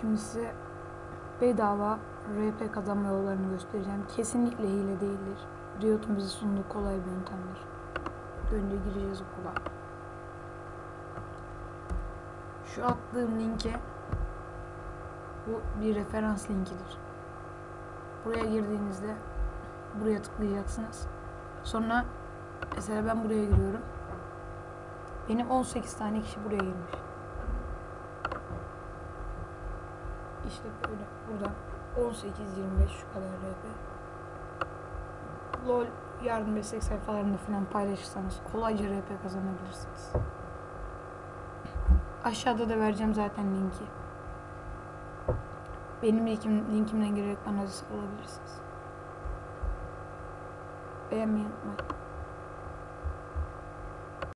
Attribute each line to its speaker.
Speaker 1: Şimdi size bedava RP kazanma yollarını göstereceğim. Kesinlikle hile değildir. Riot'un bize sunduğu kolay bir yöntemdir. Önce gireceğiz okula. Şu attığım linke bu bir referans linkidir. Buraya girdiğinizde buraya tıklayacaksınız. Sonra mesela ben buraya giriyorum. Benim 18 tane kişi buraya girmiş. İşte burada 18 25 şu kadar RP. LOL yardım destek sayfalarında falan paylaşırsanız kolayca RP kazanabilirsiniz. Aşağıda da vereceğim zaten linki. Benim linkim, linkimden girerek bana destek olabilirsiniz. Beğenmeyi unutmayın.